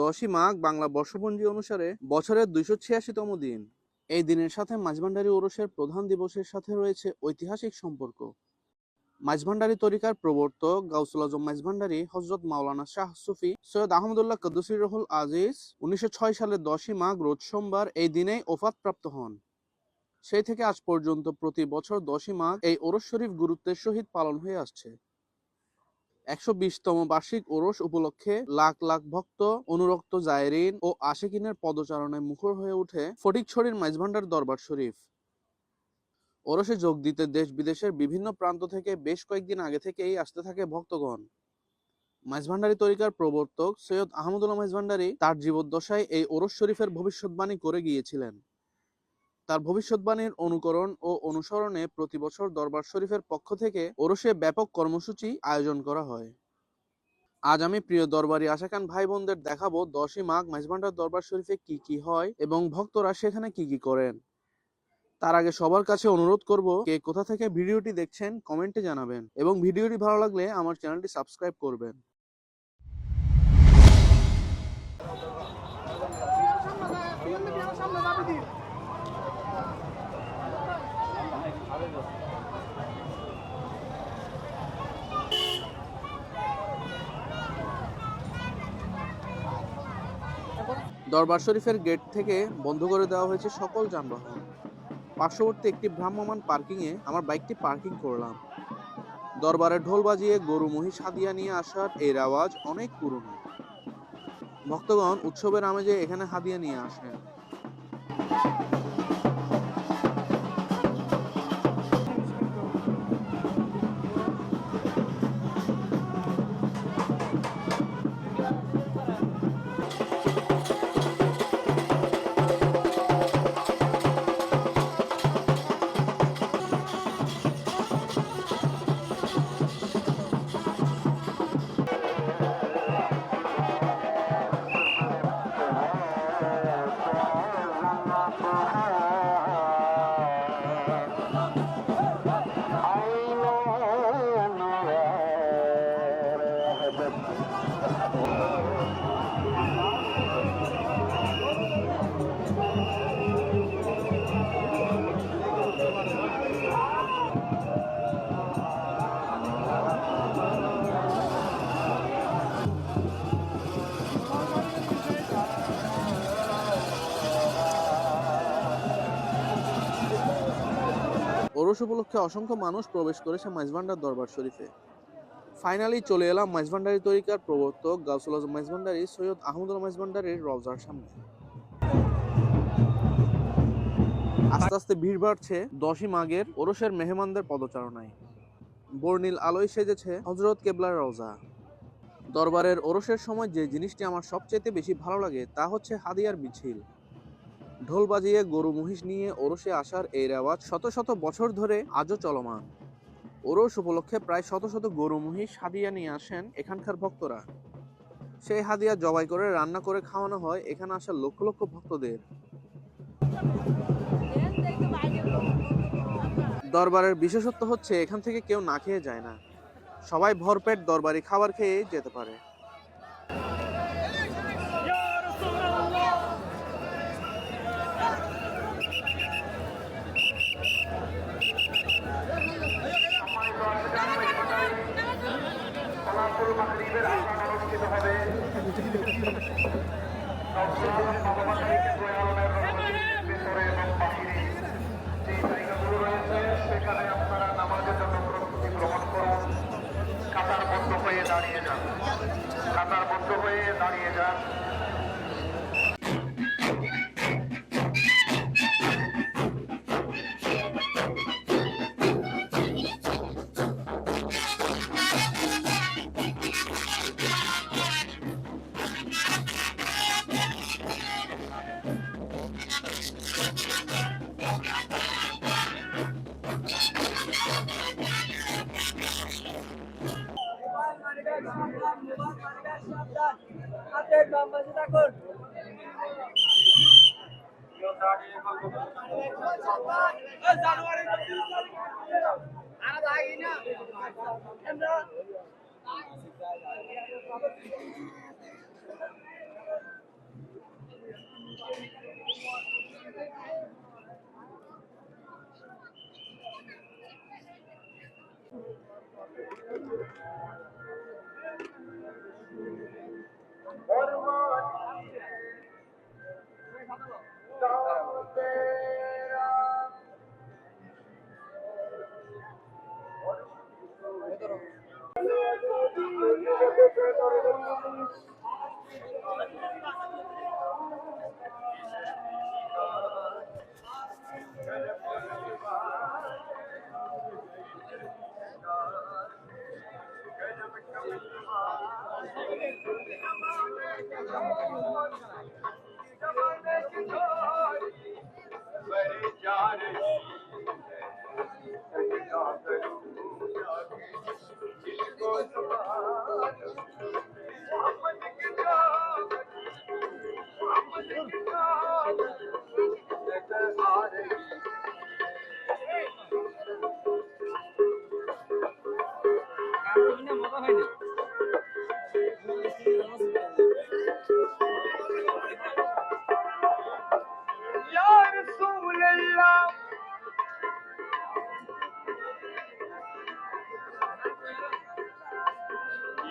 দশই মাঘ বাংলা বর্ষপঞ্জি অনুসারে বছরের দুইশো ছিয়াশিতম দিন। এই দিনের সাথে মাঝভান্ডারী ওরসের প্রধান দিবসের সাথে রয়েছে ঐতিহাসিক সম্পর্ক। মাঝভান্ডারী তরিকার প্রবর্তক গাউসুল আজম মাঝভান্ডারী হজরত মাওলানা শাহ সুফি সৈয়দ আহমদুল্লাহ কদ্দুসির রহুল আজিজ উনিশশো ছয় সালের দশই মাঘ রোজ সোমবার এই দিনেই ওফাত প্রাপ্ত হন। সেই থেকে আজ পর্যন্ত প্রতি বছর দশই মাঘ এই ওরস শরীফ গুরুত্বের সহিত পালন হয়ে আসছে। একশো বিশতম বার্ষিক ওরস উপলক্ষে লাখ লাখ ভক্ত, অনুরক্ত জায়রিন ও আশেকিনের পদচারণায় মুখর হয়ে ওঠে ফটিকছড়ির মাইজভান্ডার দরবার শরীফ। ওরসে যোগ দিতে দেশ বিদেশের বিভিন্ন প্রান্ত থেকে বেশ কয়েকদিন আগে থেকেই আসতে থাকে ভক্তগণ। মাইজভান্ডারী তরিকার প্রবর্তক সৈয়দ আহমদুল্লাহ মাইজভান্ডারী তার জীবদ্দশায় এই ওরস শরীফের ভবিষ্যৎবাণী করে গিয়েছিলেন। তার ভবিষ্যৎবাণীর অনুকরণ ও অনুসরণে প্রতি বছর দরবার শরীফের পক্ষ থেকে ওরসে ব্যাপক কর্মসূচি আয়োজন করা হয় আজ আমি প্রিয় দরবারি আশাকান ভাই বোনদের দেখাবো দশই মাঘ মাইজভান্ডার দরবার শরীফে কি কি হয় এবং ভক্তরা সেখানে কি কি করেন তার আগে সবার কাছে অনুরোধ করব কে কোথা থেকে ভিডিওটি দেখছেন কমেন্টে জানাবেন এবং ভিডিওটি ভালো লাগলে আমার চ্যানেলটি সাবস্ক্রাইব করবেন দরবার শরীফের গেট থেকে বন্ধ করে দেওয়া হয়েছে সকল যানবাহন। পার্শ্ববর্তী একটি ভ্রাম্যমান পার্কিংয়ে আমার বাইকটি পার্কিং করলাম। দরবারে ঢোল বাজিয়ে গরু মহিষ হাদিয়া নিয়ে আসার এই আওয়াজ অনেক পুরনো। ভক্তগণ উৎসবের আমেজে এখানে হাদিয়া নিয়ে আসেন। ওরস উপলক্ষে অসংখ্য মানুষ প্রবেশ করেছে মাইজভান্ডার দরবার শরীফে। ফাইনালি চলে এলাম মাইজভান্ডারি তরিকার প্রবর্তক গাউসুল আজম মাইজভান্ডারি সৈয়দ আহমদুল মাইজভান্ডারির রওজার সামনে। আস্তে আস্তে ভিড় বাড়ছে দশই মাঘের ওরসের মেহমানদের পদচারণায়। বর্ণিল আলোয় সেজেছে হজরত কেবলার রওজা। দরবারের ওরসের সময় যে জিনিসটি আমার সবচেয়ে বেশি ভালো লাগে তা হচ্ছে হাদিয়ার মিছিল। ঢোল বাজিয়ে গরু মহিষ নিয়ে ওরসে আসার এই রেওয়াজ শত শত বছর ধরে আজও চলমান। ওরস উপলক্ষে প্রায় শত শত গরু, মহিষ হাদিয়া নিয়ে আসেন এখানকার ভক্তরা। সেই হাদিয়া জবাই করে, রান্না করে খাওয়ানো হয় এখানে আসা লক্ষ লক্ষ ভক্তদের। দরবারের বিশেষত্ব হচ্ছে, এখান থেকে কেউ না খেয়ে যায় না। সবাই ভরপেট দরবারি খাবার খেয়ে যেতে পারে। দাঁড়িয়ে যান কাতারবদ্ধ হয়ে দাঁড়িয়ে যান আমরা Bye.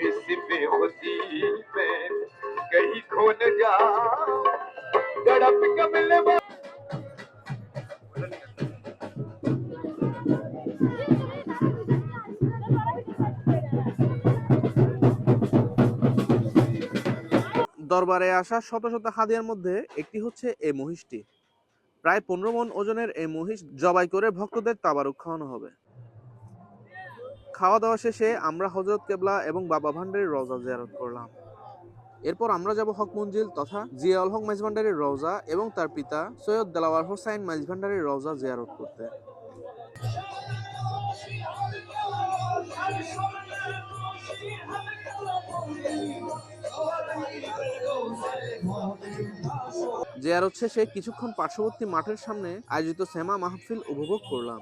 इस बेखुदी पे कहीं खो न जाओ तड़प कमल में দরবারে আসা শত শত হাদিয়ার মধ্যে একটি হচ্ছে এই মহিষটি প্রায় পনেরো মন ওজনের এই মহিষ জবাই করে ভক্তদের তাবারুক খাওয়ানো হবে খাওয়া দাওয়া শেষে আমরা হজরত কেবলা এবং বাবা ভান্ডারির রওজা জিয়ারত করলাম। এরপর আমরা যাব হক মঞ্জিল তথা জিয়াউল হক মাইজভান্ডারির রওজা এবং তার পিতা সৈয়দ দেলাওয়ার হোসাইন মাইজভান্ডারির রওজা জিয়ারত করতে। জিয়ারত শেষে কিছুক্ষণ পার্শ্ববর্তী মাঠের সামনে আয়োজিত সেমা মাহফিল উপভোগ করলাম।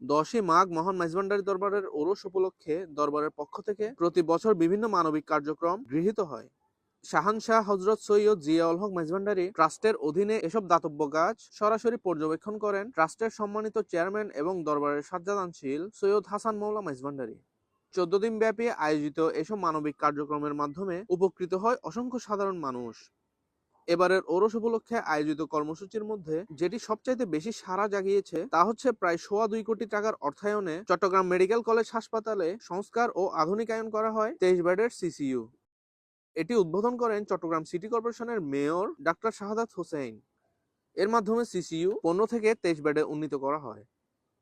দশই মাঘ মহান মাইজভান্ডারি দরবারের ওরস উপলক্ষে দরবারের পক্ষ থেকে প্রতি বছর বিভিন্ন মানবিক কার্যক্রম গৃহীত হয়। শাহানশাহ হজরত সৈয়দ জিয়াউল হক মেজভান্ডারি ট্রাস্টের অধীনে এসব দাতব্য কাজ সরাসরি পর্যবেক্ষণ করেন ট্রাস্টের সম্মানিত চেয়ারম্যান এবং দরবারের সাজ্জাদানশীল সৈয়দ হাসান মৌলা মেজভান্ডারি চোদ্দ দিন ব্যাপী আয়োজিত এসব মানবিক কার্যক্রমের মাধ্যমে উপকৃত হয় অসংখ্য সাধারণ মানুষ। এবারের ওরস উপলক্ষে আয়োজিত কর্মসূচির মধ্যে যেটি সবচাইতে বেশি সাড়া জাগিয়েছে তা হচ্ছে প্রায় সোয়া দুই কোটি টাকার অর্থায়নে চট্টগ্রাম মেডিকেল কলেজ হাসপাতালে সংস্কার ও আধুনিকায়ন করা হয় তেইশ বেডের সিসিইউ। এটি উদ্বোধন করেন চট্টগ্রাম সিটি কর্পোরেশনের মেয়র ডাক্তার শাহাদাত হোসেন এর মাধ্যমে সিসিইউ পনেরো থেকে তেইশ বেডে উন্নীত করা হয়।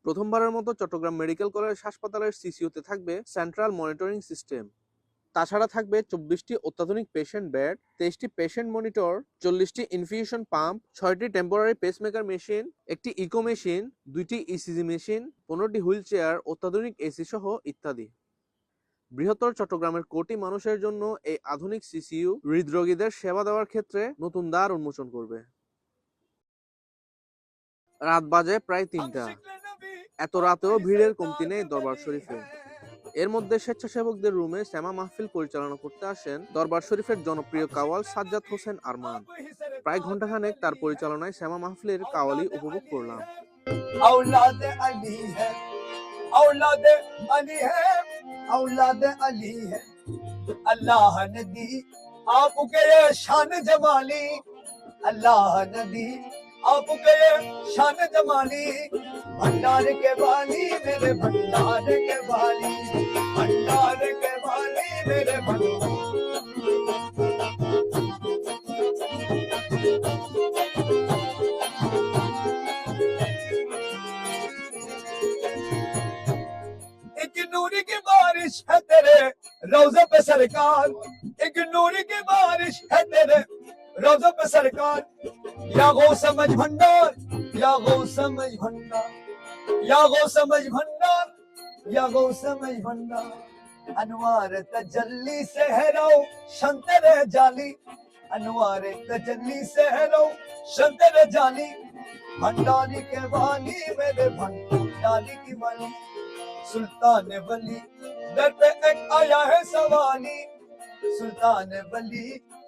প্রথমবারের মতো চট্টগ্রাম মেডিকেল কলেজ হাসপাতালের সিসিইউতে থাকবে সেন্ট্রাল মনিটরিং সিস্টেম। তাছাড়া থাকবে চব্বিশটি অত্যাধুনিক পেশেন্ট বেড, তেইশটি পেশেন্ট মনিটর, চল্লিশটি ইনফিউশন পাম্প, ছয়টি টেম্পোরারি পেসমেকার মেশিন, একটি ইকো মেশিন, দুইটি ইসিজি মেশিন, পনেরোটি হুইল চেয়ার, অত্যাধুনিক এসি সহ ইত্যাদি। বৃহত্তর চট্টগ্রামের কোটি মানুষের জন্য এই আধুনিক সিসিইউ হৃদরোগীদের সেবা দেওয়ার ক্ষেত্রে নতুন দ্বার উন্মোচন করবে। রাত বাজে প্রায় তিনটা। এত রাতেও ভিড়ের কমতি নেই দরবার শরীফে। এর মধ্যে স্বেচ্ছাসেবকদের রুমে শ্যামা মাহফিল পরিচালনা করতে আসেন দরবার শরীফের জনপ্রিয় কাওয়াল সাজ্জাদ হোসেন আরমান। প্রায় ঘন্টাখানেক তার পরিচালনায় শ্যামা মাহফিলের কাওয়ালি উপভোগ করলাম। औलाद अली है, औलाद अली है। अल्लाह ने दी आपके ये शान जमाली अल्लाह ने दी आपके ये शान जमाली भंडार के वाली मेरे भंडार के वाली भंडार के वाली मेरे भंडार। सरकार एक नूरी की बारिश है तेरे रोज़े पे सरकार। या गो समझ भंडार या गो समझ भंडार या गो समझ भंडार या गो समझ भंडार। अनवार तजल्ली से है रो शंतर जाली। अनवार तजल्ली से है रो शंतर जाली। भंडारी के वाली मेरे भंडारी की वाली, सुल्तान वली। दर पे एक आया है सवाली सुल्तान वली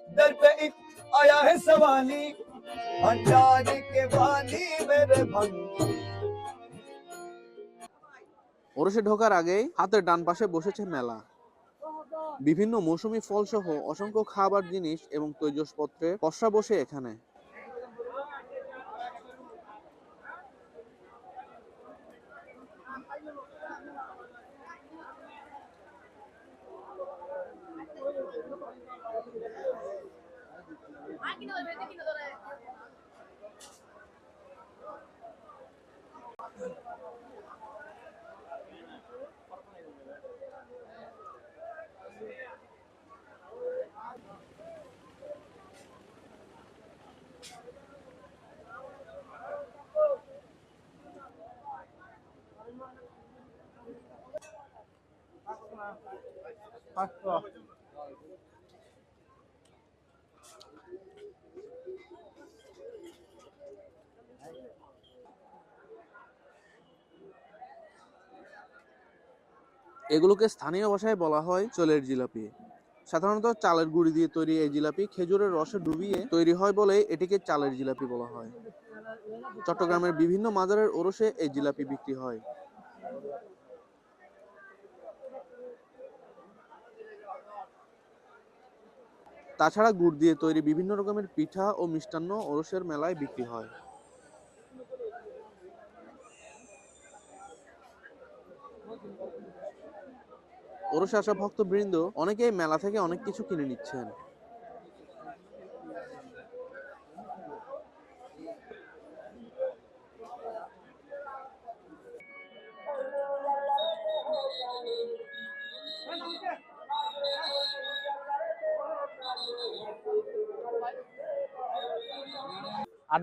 दर पे एक आया है सवाली भंडारी के वाली मेरे भंडारी ওরসে ঢোকার আগেই হাতের ডান পাশে বসেছে মেলা বিভিন্ন মৌসুমী ফল সহ অসংখ্য খাবার জিনিস এবং তৈজসপত্রের পসরা বসে এখানে এগুলোকে স্থানীয় ভাষায় বলা হয় চলের জিলাপি। সাধারণত চালের গুঁড়ি দিয়ে তৈরি এই জিলাপি খেজুরের রসে ডুবিয়ে তৈরি হয় বলে এটিকে চালের জিলাপি বলা হয়। চট্টগ্রামের বিভিন্ন মাজারের ওরসে এই জিলাপি বিক্রি হয়। তাছাড়া গুড় দিয়ে তৈরি বিভিন্ন রকমের পিঠা ও মিষ্টান্ন ওরসের মেলায় বিক্রি হয়। ওরসে আসা ভক্তবৃন্দ অনেকেই মেলা থেকে অনেক কিছু কিনে নিচ্ছেন।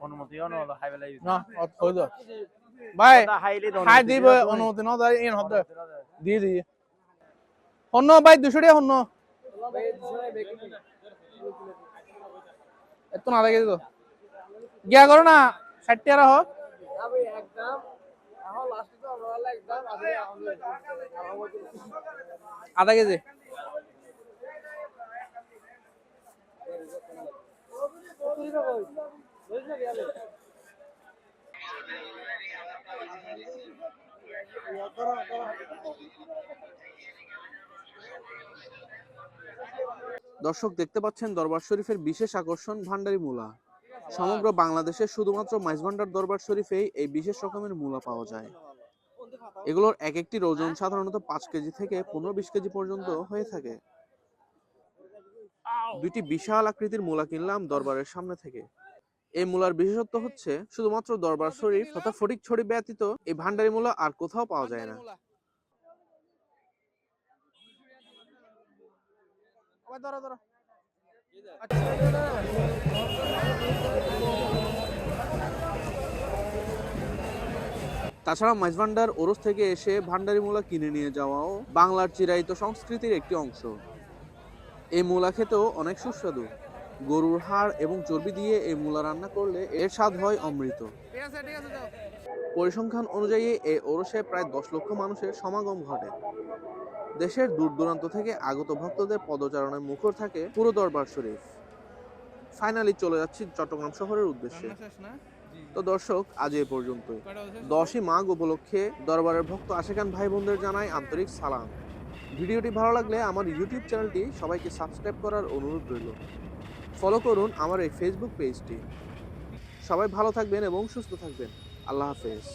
অত কই দাও ভাই খাই দিব অনুমতি ন দাই ইন হদ দিয়ে দিয়ে অন্য ভাই দুশো টাকা অন্য এত না লাগে তো। গিয়া করো না ষাট টাকা হোক আধা কেজি। দর্শক, দেখতে পাচ্ছেন দরবার শরীফের বিশেষ আকর্ষণ ভান্ডারি মূলা। সমগ্র বাংলাদেশে শুধুমাত্র মাইজভান্ডার দরবার শরীফেই এই বিশেষ রকমের মূলা পাওয়া যায়। এগুলোর এক একটির ওজন সাধারণত পাঁচ কেজি থেকে পনেরো বিশ কেজি পর্যন্ত হয়ে থাকে। দুইটি বিশাল আকৃতির মূলা কিনলাম দরবারের সামনে থেকে। এই মূলার বিশেষত্ব হচ্ছে শুধুমাত্র দরবার শরীফ তথা ফটিক ছড়ি ব্যতীত এই ভান্ডারি মূলা আর কোথাও পাওয়া যায় না। তাছাড়া মাইজভান্ডার ওরস থেকে এসে ভান্ডারি মূলা কিনে নিয়ে যাওয়াও বাংলার চিরায়িত সংস্কৃতির একটি অংশ। এই মূলা খেতেও অনেক সুস্বাদু। গরুর হাড় এবং চর্বি দিয়ে এই মূলা রান্না করলে এর স্বাদ হয় অমৃত। পরিসংখ্যান অনুযায়ী এই ওরসে প্রায় দশ লক্ষ মানুষের সমাগম ঘটে। দেশের দূর দূরান্ত থেকে আগত ভক্তদের পদচারণায় মুখর থাকে পুরো দরবার শরীফ। ফাইনালি চলে যাচ্ছি চট্টগ্রাম শহরের উদ্দেশ্যে। তো দর্শক আজ এ পর্যন্তই। দশই মাঘ উপলক্ষে দরবারের ভক্ত আশেকান ভাই বোনদের জানাই আন্তরিক সালাম। ভিডিওটি ভালো লাগলে আমার ইউটিউব চ্যানেলটি সবাইকে সাবস্ক্রাইব করার অনুরোধ রইল। ফলো করুন আমার এই ফেসবুক পেজটি সবাই ভালো থাকবেন এবং সুস্থ থাকবেন। আল্লাহ হাফেজ।